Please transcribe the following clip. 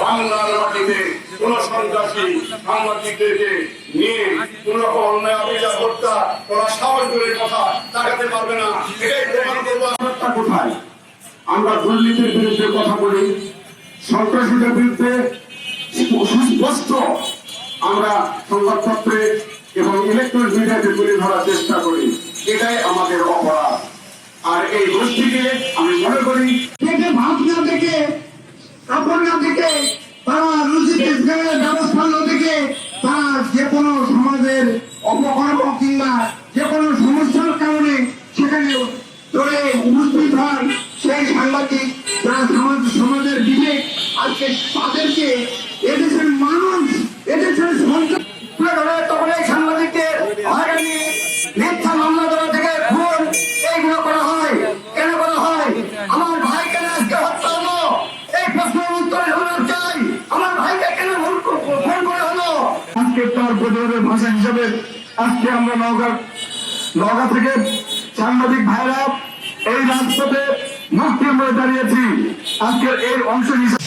বাংলার মাটিতে কোন সন্ত্রাসী সাংবাদিকদেরকে নিয়ে কোন রকম অন্যায় অবিচার, হত্যা কোন সাহস করে কথা তাকাতে পারবে না। এটাই প্রমাণ করব ব্যাপারটা কোথায়? আমরা দুর্নীতির বিরুদ্ধে কথা বলি, সন্ত্রাসীদের বিরুদ্ধে সুস্পষ্ট আমরা সংবাদপত্রে এবং ইলেকট্রনিক মিডিয়াতে তুলে ধরার চেষ্টা করি। এটাই আমাদের অপরাধ। আর এই গোষ্ঠীকে আমি মনে করি থেকে ভাত না থেকে কাপড় না থেকে তারা রুচি রোজগারের ব্যবস্থা না থেকে তারা যে কোনো সমাজের অপকর্ম কিংবা যে কোনো সমস্যার কারণে সেখানে ধরে উপস্থিত হন সেই সাংবাদিক যারা সমাজের বিবেক আজকে তাদেরকে আজকে প্রতিরোধের ভাষা হিসাবে আজকে আমরা নওগাঁ নওগাঁ থেকে সাংবাদিক ভাইরা এই রাজপথে মুক্তি আমরা দাঁড়িয়েছি। আজকের এর অংশ হিসাবে